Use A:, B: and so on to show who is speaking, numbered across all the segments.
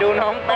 A: ดูน้อง
B: เต้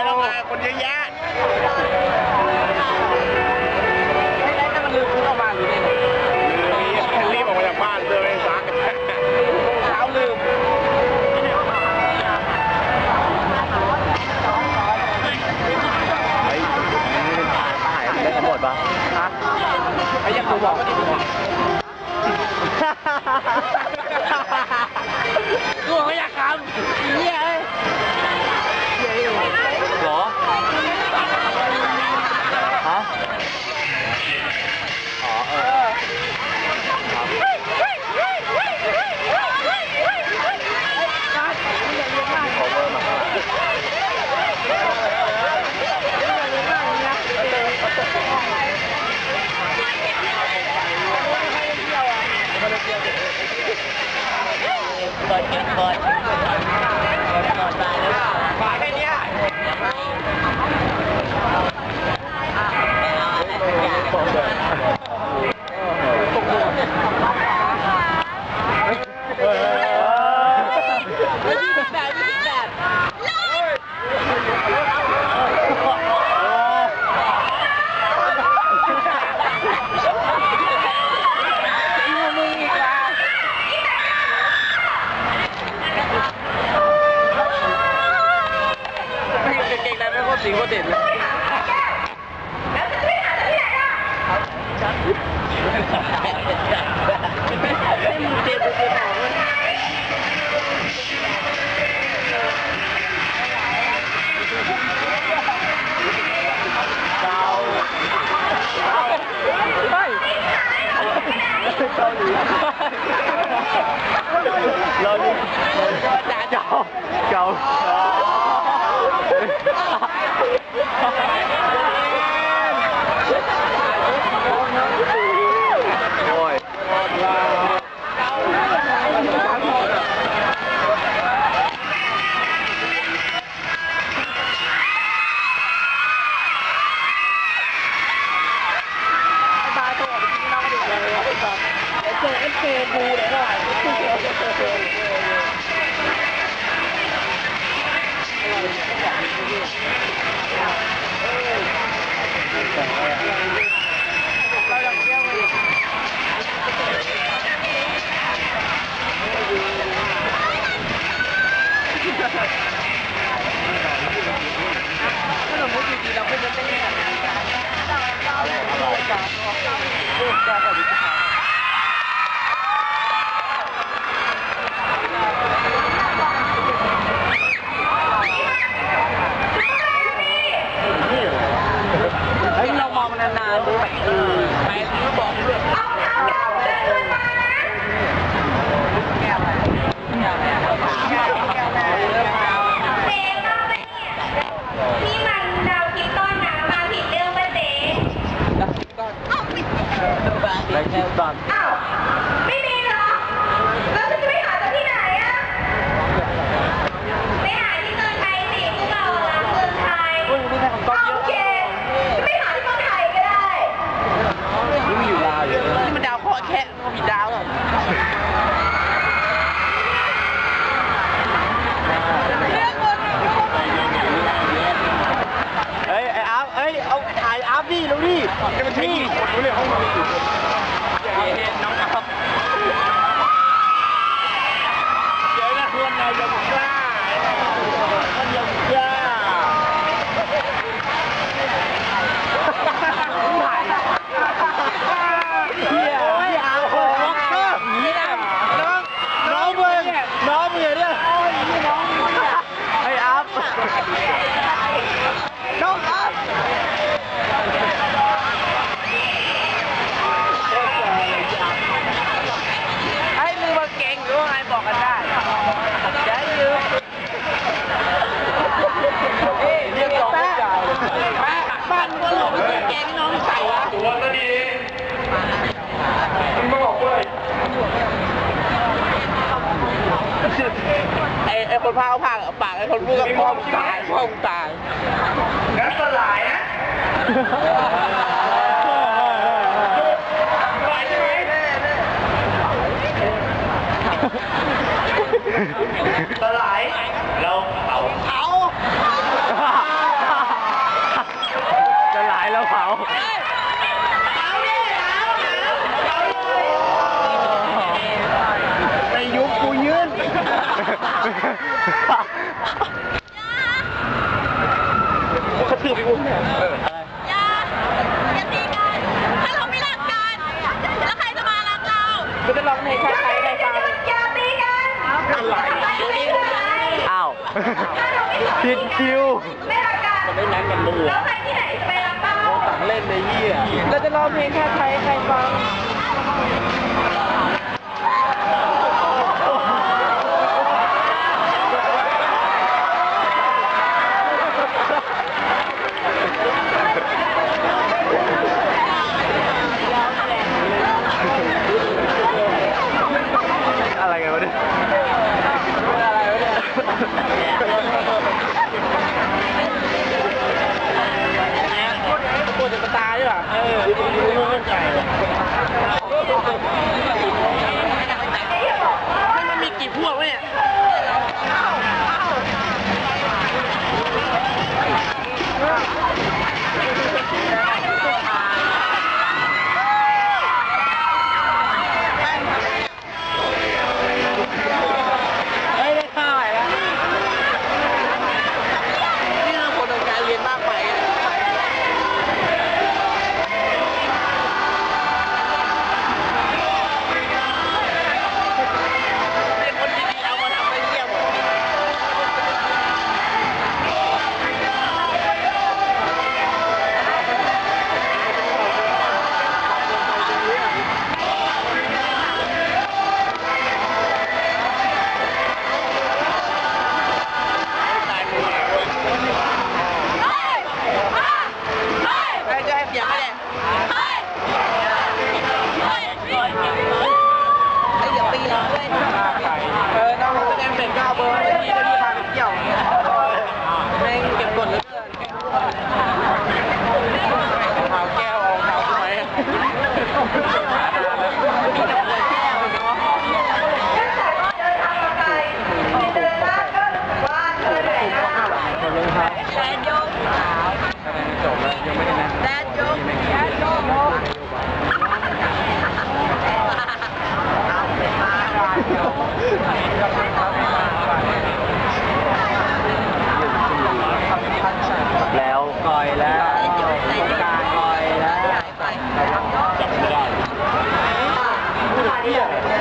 C: Tahu. ผ
A: ม
C: เรียกเขามา
B: พู
A: ดกับพ่อตายพ่อตาย
B: งั้นสลายนะสลาย ใค
D: ร
C: ๆได้ฟัง
E: อย่าตีกัน
B: อะไร
E: อ้า
C: ว
B: ผิดคิว
E: ไม่รักกัน
B: ไม่รักันมึง
E: แล้วใครที่ไหนจะไปรักเป้า
B: สั่งเล่นในเหี้ย
C: เราจะรอเพลงชาติใครใครฟัง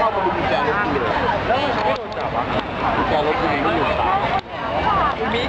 B: เข้า
C: มาดูกุ
B: ญแจรถเลยแล้วมันไม่โดนจับอะกุญแจรถ
E: ที่ไม่อยู่
C: ตา
E: มิก